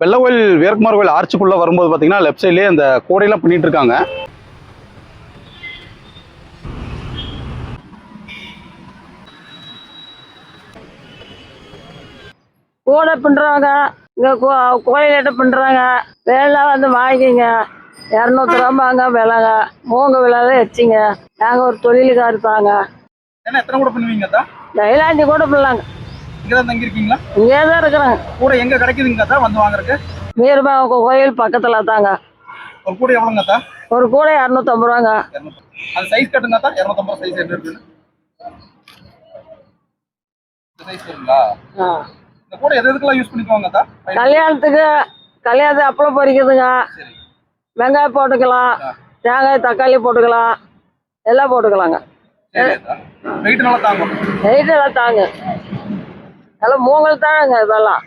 வெள்ளகோயில் வீரகுமார் கோயில் ஆர்ச்சுக்குள்ள வரும்போது பார்த்தீங்கன்னா லெஃப்ட் சைட்லேயே அந்த கோடையெல்லாம் பண்ணிட்டு இருக்காங்க. கூடை பின்னுறவங்க இங்கே கோயிலிட்ட பின்னுறாங்க வேலை வந்து வாங்கிக்கிங்க. இரநூத்தி ரூபாங்க விலைங்க. மூங்க விலை வச்சுங்க. நாங்கள் ஒரு தொழிலுக்காரு தாங்க ஏன்னா எத்தனை கூட பண்ணுவீங்க தான் டைலாண்டி கூட பிள்ளைங்க இங்கே தான் தங்கியிருக்கீங்களா? இங்கே தான் இருக்கிறாங்க கூட எங்கே கிடைக்குதுங்க தான் வந்து வாங்குறதுக்கு? மீறுமா கோயில் பக்கத்தில் தாங்க. ஒரு கூட எவ்வளோங்க தான் ஒரு கூடை இரநூத்தம்பது ரூபாங்க. அந்த சைஸ் கட்டுங்க தான் இரநூத்தம்பது சைஸ் என்ன இருக்குன்னு? இந்த சைஸ் கூட எது எதுக்கெல்லாம் யூஸ் பண்ணிக்குவாங்க தான் கல்யாணத்துக்கு கல்யாணத்துக்கு அப்பளம் பொரிக்குதுங்க வெங்காயம் போட்டுக்கலாம். தேங்காய் தக்காளி போட்டுக்கலாம். எல்லாம் போட்டுக்கலாங்க. வெயிட் நல்லா தாங்கும். நைட்டு எல்லாம் தாங்க எல்லாம் மூங்கல் தானங்க இதெல்லாம்